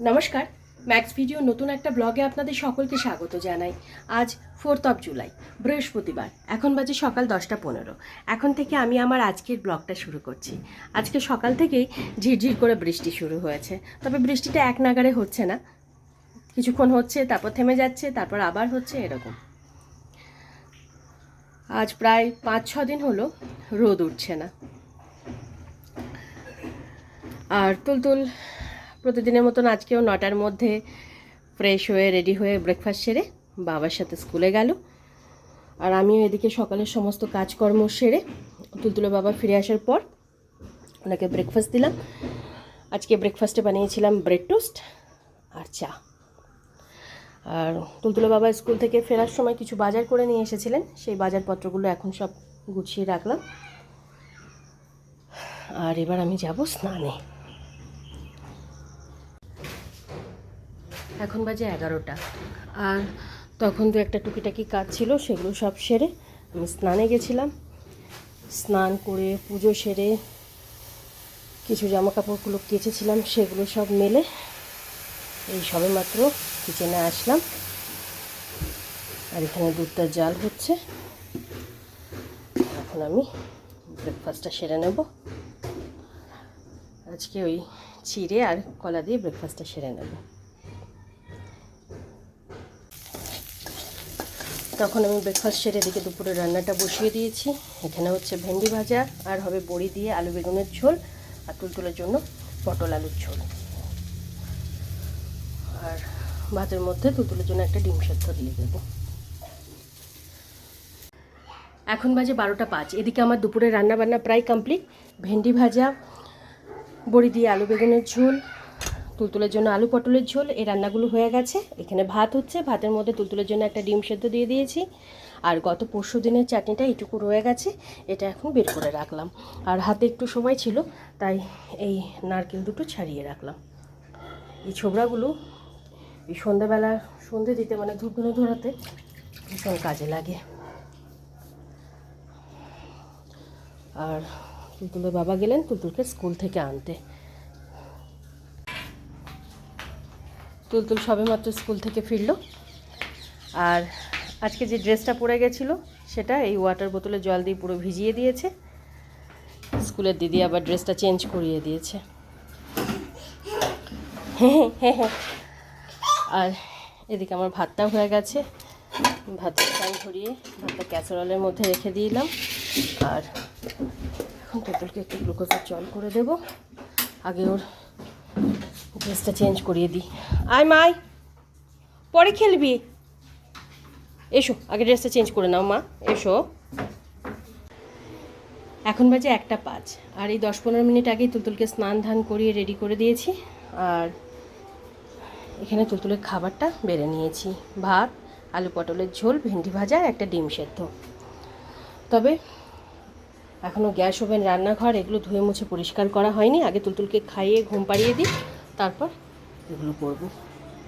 নমস্কার। Max video নতুন একটা ব্লগে আপনাদের সকলকে স্বাগত জানাই। আজ ফোর্থ অফ জুলাই বৃহস্পতিবার। এখন বাজে সকাল দশটা পনেরো। এখন থেকে আমি আমার আজকের ব্লগটা শুরু করছি। আজকে সকাল থেকেই ঝিরঝির করে বৃষ্টি শুরু হয়েছে। তবে বৃষ্টিটা এক নাগারে হচ্ছে না। কিছুক্ষণ হচ্ছে, তারপর থেমে যাচ্ছে, তারপর আবার হচ্ছে, এরকম। আজ প্রায় পাঁচ, ছ দিন হলো রোদ উঠছে না। আর তুলতুল প্রতিদিনের মতন আজকেও নটার মধ্যে ফ্রেশ হয়ে, রেডি হয়ে ব্রেকফাস্ট সেরে বাবার সাথে স্কুলে গেল। আর আমিও এদিকে সকালের সমস্ত কাজকর্ম সেরে তুলতুলে বাবা ফিরে আসার পর ওনাকে ব্রেকফাস্ট দিলাম। আজকে ব্রেকফাস্টে বানিয়েছিলাম ব্রেড টোস্ট আর চা। আর তুলতুলে বাবা স্কুল থেকে ফেরার সময় কিছু বাজার করে নিয়ে এসেছিলেন। সেই বাজারপত্রগুলো এখন সব গুছিয়ে রাখলাম। আর এবার আমি যাব স্নানে। এখন বাজে এগারোটা। আর তখন তো একটা টুকিটাকি কাজ ছিল, সেগুলো সব সেরে আমি স্নানে গেছিলাম। স্নান করে, পুজো সেরে কিছু জামা কাপড়গুলো কেচেছিলাম, সেগুলো সব মেলে এই সবে মাত্র কিচেনে আসলাম। আর এখানে দুধটা জাল হচ্ছে। এখন আমি ব্রেকফাস্টটা সেরে নেব। আজকে ওই চিড়ে আর কলা দিয়ে ব্রেকফাস্টটা সেরে নেব। তখন আমি ব্রেকফাস্ট সেরে এদিকে দুপুরে রান্নাটা বসিয়ে দিয়েছি। এখানে হচ্ছে ভেন্ডি ভাজা, আর হবে বড়ি দিয়ে আলু বেগুনের ঝোল, আর তুলতুলের জন্য পটল আলুর ঝোল। আর ভাতের মধ্যে তুলতুলের জন্য একটা ডিম সেদ্ধ দিয়ে দেবো। এখন বাজে বারোটা পাঁচ। এদিকে আমার দুপুরে রান্না বান্না প্রায় কমপ্লিট ভেন্ডি ভাজা, বড়ি দিয়ে আলু বেগুনের ঝোল তুলতুলের জন্য আলু, পটলের ঝোল, এই রান্নাগুলো হয়ে গেছে। এখানে ভাত হচ্ছে, ভাতের মধ্যে তুলতুলের জন্য একটা ডিম সেদ্ধ দিয়ে দিয়েছি। আর গত পরশু দিনের চাটনিটা এইটুকু রয়ে গেছে, এটা এখন বের করে রাখলাম। আর হাতে একটু সময় ছিল, তাই এই নারকেল দুটো ছাড়িয়ে রাখলাম। এই ছোবড়াগুলো এই সন্ধ্যাবেলা সন্ধে দিতে মানে ধূপগুলো ধরাতে ভীষণ কাজে লাগে। আর তুলতুলের বাবা গেলেন তুলতুলকে স্কুল থেকে আনতে। তুলতুল সবেমাত্র স্কুল থেকে ফিরলো। আর আজকে যে ড্রেসটা পরে গেছিল, সেটা এই ওয়াটার বোতলে জল দিয়ে পুরো ভিজিয়ে দিয়েছে। স্কুলের দিদি আবার ড্রেসটা চেঞ্জ করিয়ে দিয়েছে। আর এদিকে আমার ভাতটাও হয়ে গেছে। ভাতের টাইম ধরিয়ে ভাতটা ক্যাসারলের মধ্যে রেখে দিলাম। আর এখন তুলতুলকে একটু গ্লুকোজের জল করে দেব। আগে ওর ড্রেসটা চেঞ্জ করিয়ে দিই। আয় মাই পরে খেলবি। এসো, আগে ড্রেসটা চেঞ্জ করে নাও মা। এসো। এখন বাজে একটা পাঁচ। আর এই দশ পনেরো মিনিট আগেই তুলতুলকে স্নান ধান করিয়ে রেডি করে দিয়েছি। আর এখানে তুলতুলের খাবারটা বেড়ে নিয়েছি। ভাত, আলু পটলের ঝোল, ভেন্ডি ভাজা, একটা ডিম সেদ্ধ। তবে এখনও গ্যাস ওভেন, রান্নাঘর, এগুলো ধুয়ে মুছে পরিষ্কার করা হয়নি। আগে তুলতুলকে খাইয়ে ঘুম পাড়িয়ে দিই। তারপর? এগুলো করব।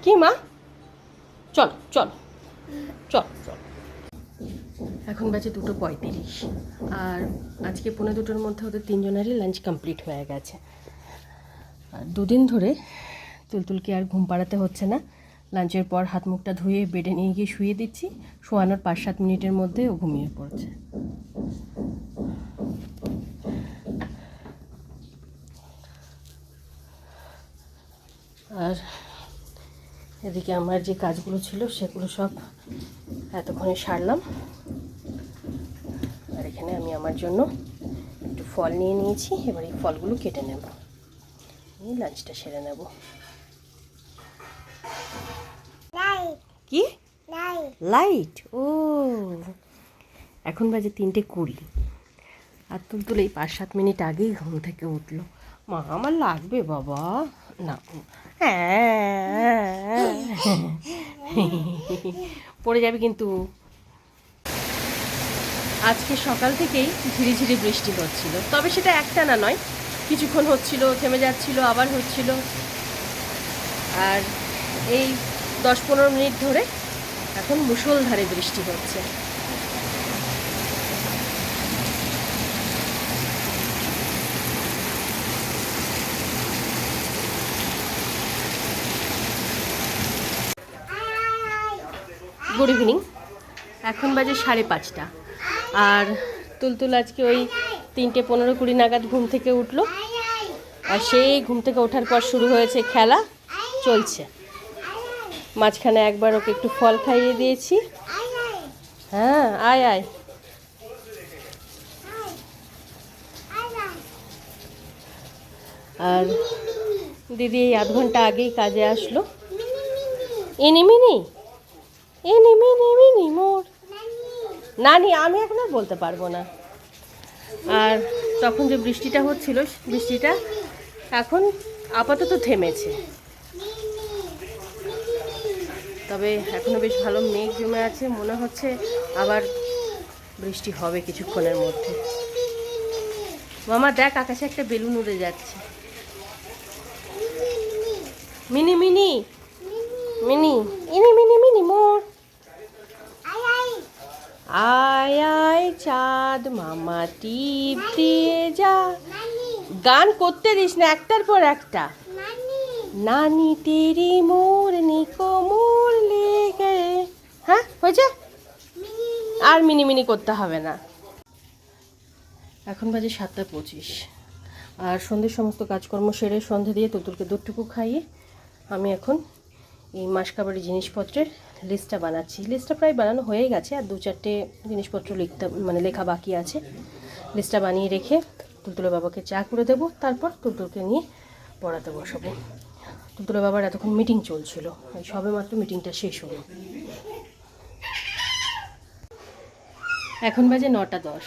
কি মা? চল চল চল। চল এখন বাজে দুটো পঁয়ত্রিশ। আর আজকে পনেরো দুটোর মধ্যে ওদের তিনজনেরই লাঞ্চ কমপ্লিট হয়ে গেছে। আর দুদিন ধরে তুলতুলকে আর ঘুম পাড়াতে হচ্ছে না। লাঞ্চের পর হাত মুখটা ধুয়ে বেডে নিয়ে গিয়ে শুয়ে দিচ্ছি। শোয়ানোর পাঁচ সাত মিনিটের মধ্যে ও ঘুমিয়ে পড়ছে। আর এদিকে আমার যে কাজগুলো ছিল সেগুলো সব এতক্ষণে সারলাম। আর এখানে আমি আমার জন্য একটু ফল নিয়ে নিয়েছি এবার এই ফলগুলো কেটে নেব। এই লাঞ্চটা সেরে নেব। কি? লাইট। ও এখন বাজে তিনটে কুড়ি। আর তুলতুল এই পাঁচ সাত মিনিট আগেই ঘুম থেকে উঠল। মা, আমার লাগবে বাবা। না। হ্যাঁ। পড়ে যাবে কিন্তু। আজকে সকাল থেকেই ঝিরি ঝিরি বৃষ্টি হচ্ছিল। তবে সেটা একটা না নয়। কিছুক্ষণ হচ্ছিল, থেমে যাচ্ছিল, আবার হচ্ছিল। আর এই দশ পনেরো মিনিট ধরে এখন মুষলধারে বৃষ্টি হচ্ছে। Good evening. এখন বাজে সাড়ে পাঁচটা। আর তুলতুল আজকে ওই তিনটে পনেরো কুড়ি নাগাদ ঘুম থেকে উঠল। আর সেই ঘুম থেকে ওঠার পর শুরু হয়েছে খেলা, চলছে। মাঝখানে একবার ওকে একটু ফল খাইয়ে দিয়েছি। হ্যাঁ আয় আয়। আর দিদি এই আধ ঘণ্টা আগেই কাজে আসলো। Eeny eeny meeny meeny moe. নানি। আমি এখন আর বলতে পারব না। আর তখন যে বৃষ্টিটা হচ্ছিল বৃষ্টিটা এখন আপাতত থেমেছে। তবে এখনও বেশ ভালো মেঘ জমে আছে মনে হচ্ছে আবার বৃষ্টি হবে কিছুক্ষণের মধ্যে। মামা দেখ আকাশে একটা বেলুন উড়ে যাচ্ছে। Meeny. Meeny. Meeny eeny meeny meeny moe. আয় আয়, চাঁদ, মামা টিপ দিয়ে যা। গান করতে দিস না, একটার পর একটা। নানি তেরি মোর নিকো মোর লেগে। হ্যাঁ হয়েছে? আর মিনি মিনি করতে হবে না। এখন বাজে সাতটা পঁচিশ। আর সন্ধ্যের সমস্ত কাজকর্ম সেরে সন্ধে দিয়ে তুতুলকে দুধটুকু খাইয়ে আমি এখন এই মাসকাবারি জিনিসপত্রের লিস্টটা বানাচ্ছি। লিস্টটা প্রায় বানানো হয়ে গেছে, আর দু চারটে জিনিসপত্র লিখতে মানে লেখা বাকি আছে। লিস্টটা বানিয়ে রেখে তুলতুলের বাবাকে চা করে দেবো, তারপর তুলতুলকে নিয়ে পড়াতে বসাবো তুলতুলের বাবার এতক্ষণ মিটিং চলছিল, এই সবে মাত্র মিটিংটা শেষ হলো। এখন বাজে নটা দশ,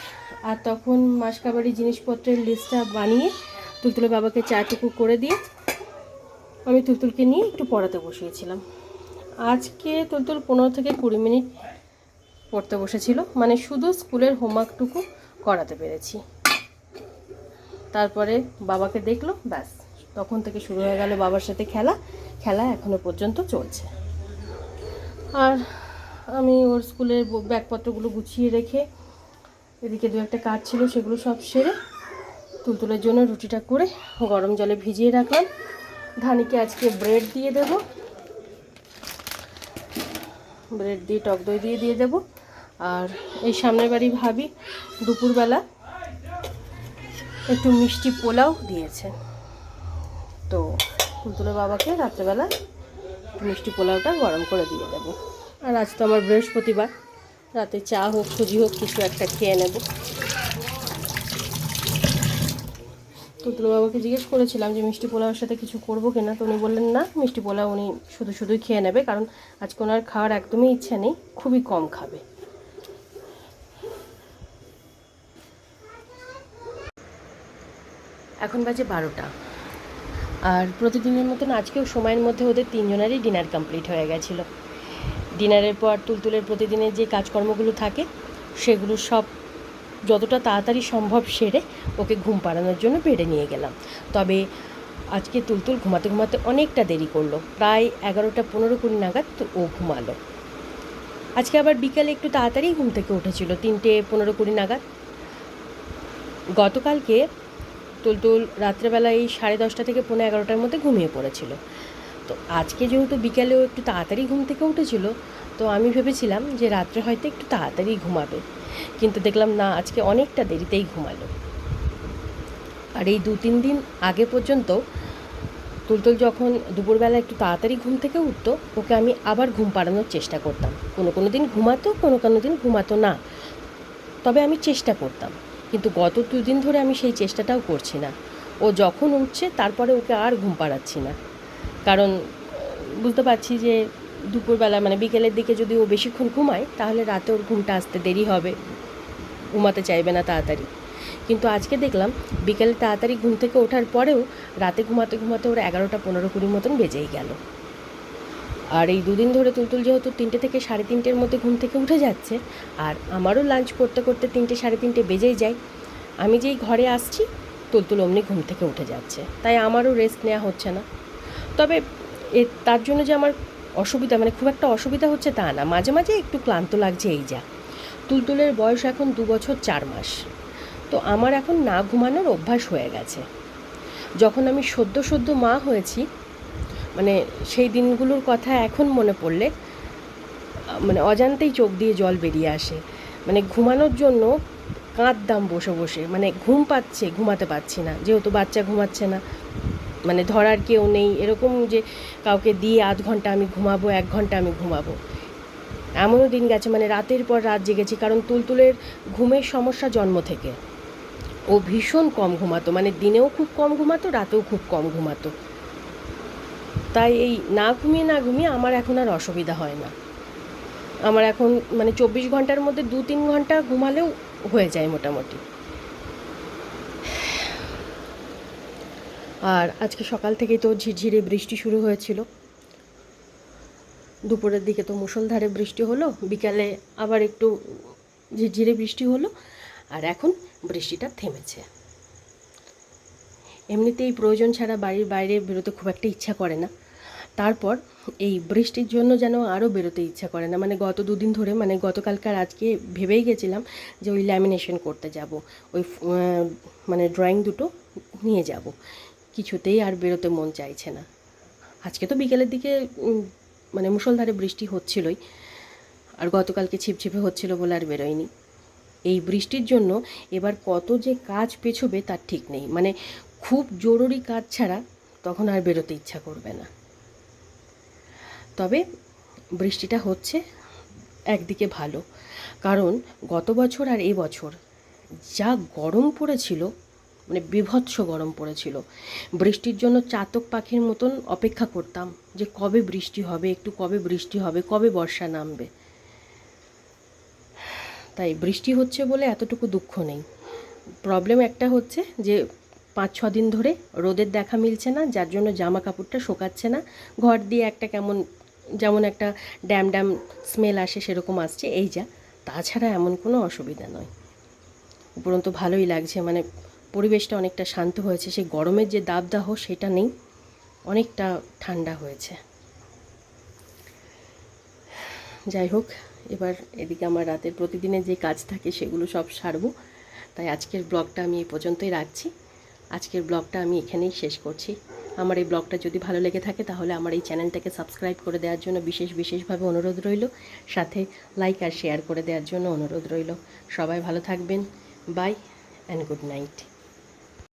আর তখন মাসকাবারি জিনিসপত্রের লিস্টটা বানিয়ে তুলতুলের বাবাকে চাটুকু করে দিয়ে আমি তুলতুলকে নিয়ে একটু পড়াতে বসিয়েছিলাম। আজকে তুলতুল পনেরো থেকে কুড়ি মিনিট পড়তে বসেছিল। মানে শুধু স্কুলের হোমওয়ার্কটুকু করাতে পেরেছি। তারপরে বাবাকে দেখল, ব্যাস, তখন থেকে শুরু হয়ে গেল বাবার সাথে খেলা। খেলা এখনও পর্যন্ত চলছে। আর আমি ওর স্কুলের ব্যাগপত্রগুলো গুছিয়ে রেখে এদিকে দু একটা কাজ ছিল, সেগুলো সব সেরে তুলতুলের জন্য রুটিটা করে গরম জলে ভিজিয়ে রাখলাম। ধানিকে আজকে ব্রেড দিয়ে দেব। ব্রেড দিয়ে, টক দই দিয়ে দিয়ে দেব। আর এই সামনের বাড়ি ভাবি দুপুরবেলা একটু মিষ্টি পোলাও দিয়েছে। তো তুলতুলের বাবাকে রাত্রেবেলা মিষ্টি পোলাওটা গরম করে দিয়ে দেবো। আর আজ তো আমার বৃহস্পতিবার, রাতে চা হোক, সুজি হোক, কিছু একটা খেয়ে নেব। তুতুল বাবাকে জিজ্ঞেস করেছিলাম যে মিষ্টি পোলাওয়ের সাথে কিছু করব কিনা, তো উনি বললেন, না, মিষ্টি পোলাও উনি শুধু শুধুই খেয়ে নেবে, কারণ আজকে ওনার খাওয়ার একদমই ইচ্ছা নেই, খুবই কম খাবে। এখন বাজে বারোটা। আর প্রতিদিনের মতন আজকেও সময়ের মধ্যে ওদের তিনজনেরই ডিনার কমপ্লিট হয়ে গেছিল। ডিনারের পর তুলতুলের প্রতিদিনের যে কাজকর্মগুলো থাকে, সেগুলো সব যতটা তাড়াতাড়ি সম্ভব সেরে ওকে ঘুম পাড়ানোর জন্য বেডে নিয়ে গেলাম। তবে আজকে তুলতুল ঘুমাতে ঘুমাতে অনেকটা দেরি করল। প্রায় এগারোটা পনেরো কুড়ি নাগাদ তো ও ঘুমালো। আজকে আবার বিকালে একটু তাড়াতাড়ি ঘুম থেকে উঠেছিল, তিনটে পনেরো কুড়ি নাগাদ। গতকালকে তুলতুল রাত্রেবেলা এই সাড়ে দশটা থেকে পনেরো এগারোটার মধ্যে ঘুমিয়ে পড়েছিল। তো আজকে যেহেতু বিকেলেও একটু তাড়াতাড়ি ঘুম থেকে উঠেছিল, তো আমি ভেবেছিলাম যে রাত্রে হয়তো একটু তাড়াতাড়ি ঘুমাবে। কিন্তু দেখলাম, না, আজকে অনেকটা দেরিতেই ঘুমালো। আর এই দু তিন দিন আগে পর্যন্ত তুলতুল যখন দুপুরবেলা একটু তাড়াতাড়ি ঘুম থেকে উঠতো, ওকে আমি আবার ঘুম পাড়ানোর চেষ্টা করতাম। কোনো কোনো দিন ঘুমাতো, কোনো কোনো দিন ঘুমাতো না। তবে আমি চেষ্টা করতাম, কিন্তু গত দুদিন ধরে আমি সেই চেষ্টাটাও করছি না। ও যখন উঠছে, তারপরে ওকে আর ঘুম পাড়াচ্ছি না। কারণ, বুঝতে পারছি যে দুপুরবেলা মানে বিকেলের দিকে যদি ও বেশিক্ষণ ঘুমায়, তাহলে রাতে ওর ঘুমটা আসতে দেরি হবে। ঘুমাতে চাইবে না তাড়াতাড়ি। কিন্তু আজকে দেখলাম, বিকেলে তাড়াতাড়ি ঘুম থেকে ওঠার পরেও রাতে ঘুমাতে ঘুমাতে ওর এগারোটা পনেরো কুড়ির মতন বেজেই গেল। আর এই দুদিন ধরে তুলতুল যেহেতু তিনটে থেকে সাড়ে তিনটের মধ্যে ঘুম থেকে উঠে যাচ্ছে, আর আমারও লাঞ্চ করতে করতে তিনটে সাড়ে তিনটে বেজেই যায়। আমি যেই ঘরে আসছি, তুলতুল অমনি ঘুম থেকে উঠে যাচ্ছে। তাই আমারও রেস্ট নেওয়া হচ্ছে না। তবে এ, তার জন্য যে আমার অসুবিধা মানে খুব একটা অসুবিধা হচ্ছে তা না। মাঝে মাঝে একটু ক্লান্ত লাগছে এই যা। তুলতুলের বয়স এখন দু বছর চার মাস। তো আমার এখন না ঘুমানোর অভ্যাস হয়ে গেছে। যখন আমি সদ্য সদ্য মা হয়েছি মানে সেই দিনগুলোর কথা এখন মনে পড়লে মানে অজান্তেই চোখ দিয়ে জল বেরিয়ে আসে। মানে ঘুমানোর জন্য কাঁদদাম বসে বসে মানে ঘুম পাচ্ছে, ঘুমাতে পারছি না। যেহেতু বাচ্চা ঘুমাচ্ছে না। মানে ধরার কেউ নেই। এরকম যে কাউকে দিয়ে আধ ঘণ্টা আমি ঘুমাবো, এক ঘণ্টা আমি ঘুমাবো। এমনও দিন গেছে মানে রাতের পর রাত জেগেছি, কারণ তুলতুলের ঘুমের সমস্যা জন্ম থেকে। ও ভীষণ কম ঘুমাতো মানে দিনেও খুব কম ঘুমাতো, রাতেও খুব কম ঘুমাতো। তাই এই না ঘুমিয়ে না ঘুমিয়ে আমার এখন আর অসুবিধা হয় না। আমার এখন মানে চব্বিশ ঘণ্টার মধ্যে দু তিন ঘণ্টা ঘুমালেও হয়ে যায় মোটামুটি। আর আজকে সকাল থেকেই তো ঝিরঝিরে বৃষ্টি শুরু হয়েছিল। দুপুরের দিকে তো মুষলধারে বৃষ্টি হলো, বিকালে আবার একটু ঝিরঝিরে বৃষ্টি হলো, আর এখন বৃষ্টিটা থেমেছে। এমনিতেই প্রয়োজন ছাড়া বাড়ির বাইরে বেরোতে খুব একটা ইচ্ছা করে না। তারপর এই বৃষ্টির জন্য যেন আরও বেরোতে ইচ্ছা করে না। মানে গত দুদিন ধরে মানে গতকালকার আজকে ভেবেই গেছিলাম যে ওই ল্যামিনেশন করতে যাব, ওই মানে ড্রয়িং দুটো নিয়ে যাব। কিছুতেই আর বেরোতে মন চাইছে না। আজকে তো বিকেলের দিকে মানে মুষলধারে বৃষ্টি হচ্ছিলই, আর গতকালকে ছিপছিপে হচ্ছিল বলে আর বেরোয়নি। এই বৃষ্টির জন্য এবার কত যে কাজ পেছবে তার ঠিক নেই। মানে খুব জরুরি কাজ ছাড়া তখন আর বেরোতে ইচ্ছা করবে না। তবে বৃষ্টিটা হচ্ছে একদিকে ভালো, কারণ গত বছর আর এই বছর যা গরম পড়েছিল মানে বিভৎস গরম পড়েছিল। বৃষ্টির জন্য চাতক পাখির মতন অপেক্ষা করতাম যে কবে বৃষ্টি হবে, একটু কবে বৃষ্টি হবে, কবে বর্ষা নামবে। তাই বৃষ্টি হচ্ছে বলে এতটুকু দুঃখ নেই। প্রবলেম একটা হচ্ছে যে পাঁচ, ছ দিন ধরে রোদের দেখা মিলছে না, যার জন্য জামা কাপড়টা শোকাচ্ছে না। ঘর দিয়ে একটা কেমন, যেমন একটা ড্যাম ড্যাম স্মেল আসে সেরকম আসছে, এই যা। তাছাড়া এমন কোনো অসুবিধা নয়। উপরন্তু ভালোই লাগছে মানে পরিবেশটা অনেকটা শান্ত হয়েছে। সেই গরমের যে দাবদাহ সেটা নেই। অনেকটা ঠান্ডা হয়েছে। যাই হোক, এবার এদিকে আমার রাতের প্রতিদিনে যে কাজ থাকে, সেগুলো সব সারবো। তাই আজকের ব্লগটা আমি এই পর্যন্তই রাখছি। আজকের ব্লগটা আমি এখানেই শেষ করছি। আমার এই ব্লগটা যদি ভালো লেগে থাকে, তাহলে আমার এই চ্যানেলটাকে সাবস্ক্রাইব করে দেওয়ার জন্য বিশেষ বিশেষভাবে অনুরোধ রইল। সাথে লাইক আর শেয়ার করে দেওয়ার জন্য অনুরোধ রইল। সবাই ভালো থাকবেন। By and good night